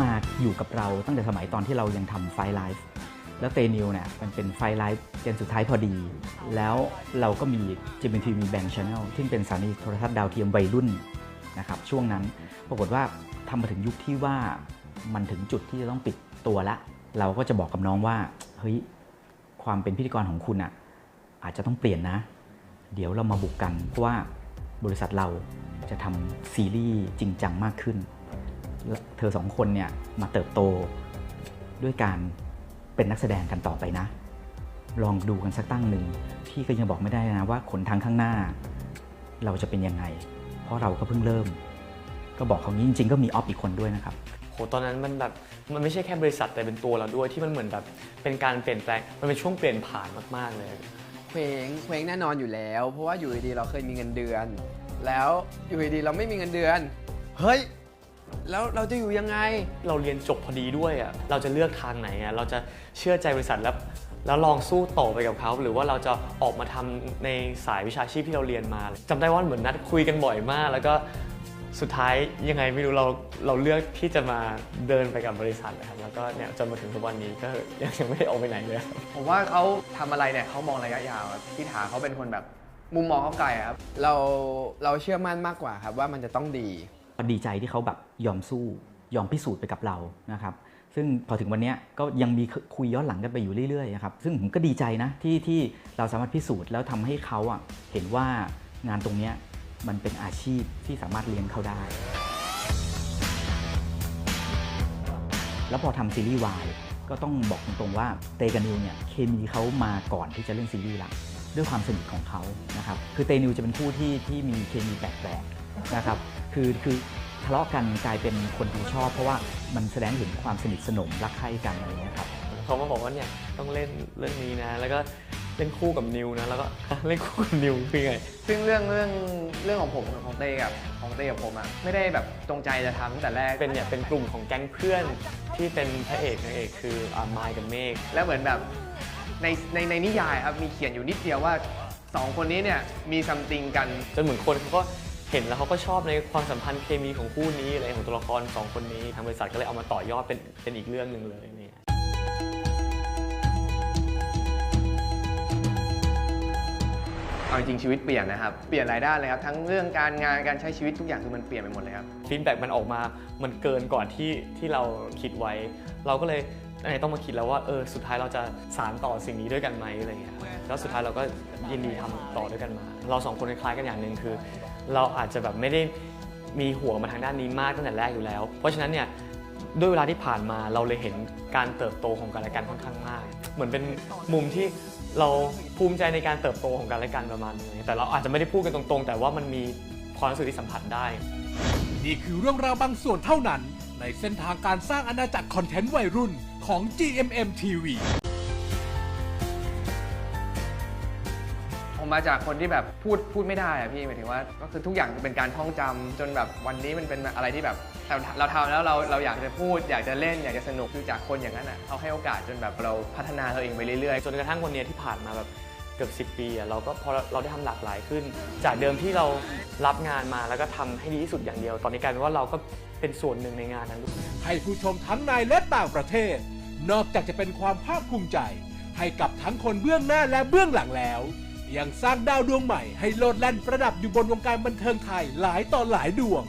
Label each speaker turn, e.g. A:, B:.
A: มาอยู่กับเราตั้งแต่สมัยตอนที่เรายังทำไฟไลฟ์แล้วเตนิวเนี่ยมันเป็นไฟไลฟ์เจนสุดท้ายพอดี แล้วเราก็มีจิมเป็นทีมีแบงค์ชแนลที่เป็นสถานีโทรทัศน์ดาวเทียมวัยรุ่นนะครับช่วงนั้นปรากฏว่าทำมาถึงยุคที่ว่ามันถึงจุดที่จะต้องปิดตัวละ เราก็จะบอกกับน้องว่าเฮ้ยความเป็นพิธีกรของคุณอะอาจจะต้องเปลี่ยนนะ เดี๋ยวเรามาบุกกันเพราะว่าบริษัทเราจะทำซีรีส์จริงจังมากขึ้น เธอสองคนเนี่ยมาเติบโตด้วยการเป็นนักแสดงกันต่อไปนะ ลองดูกันสักตั้งหนึ่งพี่ก็ยังบอกไม่ได้นะว่าขนทางข้างหน้า เราจะเป็นยังไง เพราะเราก็เพิ่งเริ่ม ก็บอกเขางี้จริง ๆ ก็มีออฟอีกคนด้วยนะครับ
B: โหตอนนั้นมันแบบมันไม่ใช่แค่บริษัทแต่เป็นตัวเราด้วยที่มันเหมือนแบบเป็นการเปลี่ยนแปลงมันเป็นช่วงเปลี่ยนผ่านมากๆเลย
C: เคว้งเคว้งแน่นอนอยู่แล้ว เพราะว่าอยู่ดีๆเราเคยมีเงินเดือน แล้วอยู่ดีๆเราไม่มีเงินเดือน เฮ้ย แล้วเราจะอยู่ยังไง
B: เราเรียนจบพอดีด้วยอะเราจะเลือกทางไหนอะเราจะเชื่อใจบริษัทแล้วแล้วลองสู้ต่อไปกับเขา หรือว่าเราจะออกมาทำในสายวิชาชีพที่เราเรียนมาจำได้ว่าเหมือนนัดคุยกันบ่อยมาก แล้วก็สุดท้ายยังไงไม่รู้เราเราเลือกที่จะมาเดินไปกับบริษัทนะครับแล้วก็เนี่ยจนมาถึงทุกวันนี้ก็ยังยังไม่ได้ออกไปไหนเลยครับ
C: ผมว่าเขาทำอะไรเนี่ยเขามองระยะยาวครับพี่ถาเขาเป็นคนแบบมุมมองเขาไกลครับเราเราเชื่อมั่นมากกว่าครับว่ามันจะต้องดี
A: ก็ดีใจที่เขาแบบยอมสู้ยอมพิสูจน์ไปกับเรานะครับ ซึ่งพอถึงวันนี้ก็ยังมีคุยย้อนหลังกันไปอยู่เรื่อยๆนะครับซึ่งผมก็ดีใจนะที่ที่เราสามารถพิสูจน์แล้วทำให้เขาอะเห็นว่างานตรงนี้มันเป็นอาชีพที่สามารถเลี้ยงเขาได้ แล้วพอทำซีรีส์วายก็ต้องบอกตรงๆว่าเตกับนิวเนี่ยเคมีเขามาก่อนที่จะเล่นซีรีส์ละด้วยความสนิทของเขานะครับคือเตนิวจะเป็นผู้ที่ที่มีเคมีแปลกๆ นะครับ คือคือทะเลาะกันกลายเป็นคนดูชอบ เพราะว่ามันแสดงให้เห็นความสนิทสนมรักใคร่กันอะไรอย่างเงี้ยครับ
B: เขามาบอกว่าเนี่ยต้องเล่นเรื่องนี้นะ แล้วก็เล่นคู่กับนิวนะแล้วก็เล่นคู่กับนิวคือไง
C: ซึ่งเรื่องเรื่องเรื่องของผมกับของเต้กับของเต้กับผมอะไม่ได้แบบจงใจจะทำตั้งแต่แรก
B: เป็นเนี่ยเป็นกลุ่มของแก๊งเพื่อนที่เป็นพระเอกนางเอกคืออ่ามายกับเมฆ
C: แล้วเหมือนแบบในในในนิยายครับมีเขียนอยู่นิดเดียวว่าสองคนนี้เนี่ยมีซัมติงกัน
B: จนเหมือนคนเขาก็ เห็นแล้วเขาก็ชอบในความสัมพันธ์เคมีของคู่นี้อะไรของตัวละครสองคนนี้ทางบริษัทก็เลยเอามาต่อยอดเป็นเป็นอีกเรื่องหนึ่งเลยเนี่ย
C: เอาจริงๆชีวิตเปลี่ยนนะครับ เปลี่ยนหลายด้านเลยครับ ทั้งเรื่องการงานการใช้ชีวิตทุกอย่างคือมันเปลี่ยนไปหมดเลยครับ
B: ฟีดแบ็กมันออกมามันเกินก่อนที่ที่เราคิดไว้ เราก็เลยอันนี้ต้องมาคิดแล้วว่าเออสุดท้ายเราจะสารต่อสิ่งนี้ด้วยกันไหมอะไรเงี้ยแล้วสุดท้ายเราก็ยินดีทำต่อด้วยกันมา เราสองคนคล้ายกันอย่างหนึ่งคือ เราอาจจะแบบไม่ได้มีหัวมาทางด้านนี้มากตั้งแต่แรกอยู่แล้ว เพราะฉะนั้นเนี่ยด้วยเวลาที่ผ่านมาเราเลยเห็นการเติบโตของกันและกันค่อนข้างมาก เหมือนเป็นมุมที่เราภูมิใจในการเติบโตของกันและกันประมาณนึงแต่เราอาจจะไม่ได้พูดกันตรงๆ แต่ว่ามันมีความรู้สึกที่สัมผัสได้
D: นี่คือเรื่องราวบางส่วนเท่านั้น ในเส้นทางการสร้างอาณาจักรคอนเทนต์วัยรุ่นของ GMM TV
C: ผมมาจากคนที่แบบพูดพูดไม่ได้อะพี่หมายถึงว่าก็คือทุกอย่างเป็นการท่องจำจนแบบวันนี้มันเป็นอะไรที่แบบเราเราทำแล้วเราเราอยากจะพูด อยากจะเล่นอยากจะสนุกคือจากคนอย่างนั้นอะเขาให้โอกาสจนแบบเราพัฒนาตัวเองไปเรื่อย
B: จนกระทั่งวันเนี้ยที่ผ่านมาแบบเกือบ 10 ปีอะเราก็พอเราได้ทำหลากหลายขึ้น จากเดิมที่เรารับงานมาแล้วก็ทำให้ดีที่สุดอย่างเดียว ตอนนี้กลายเป็นว่าเราก็เป็นส่วนหนึ่งในงานนั้นด้วย
D: ให้ผู้ชมทั้งในและต่างประเทศ นอกจากจะเป็นความภาคภูมิใจ ให้กับทั้งคนเบื้องหน้าและเบื้องหลังแล้ว ยังสร้างดาวดวงใหม่ให้โลดแล่นประดับอยู่บนวงการบันเทิงไทยหลายต่อหลายดวง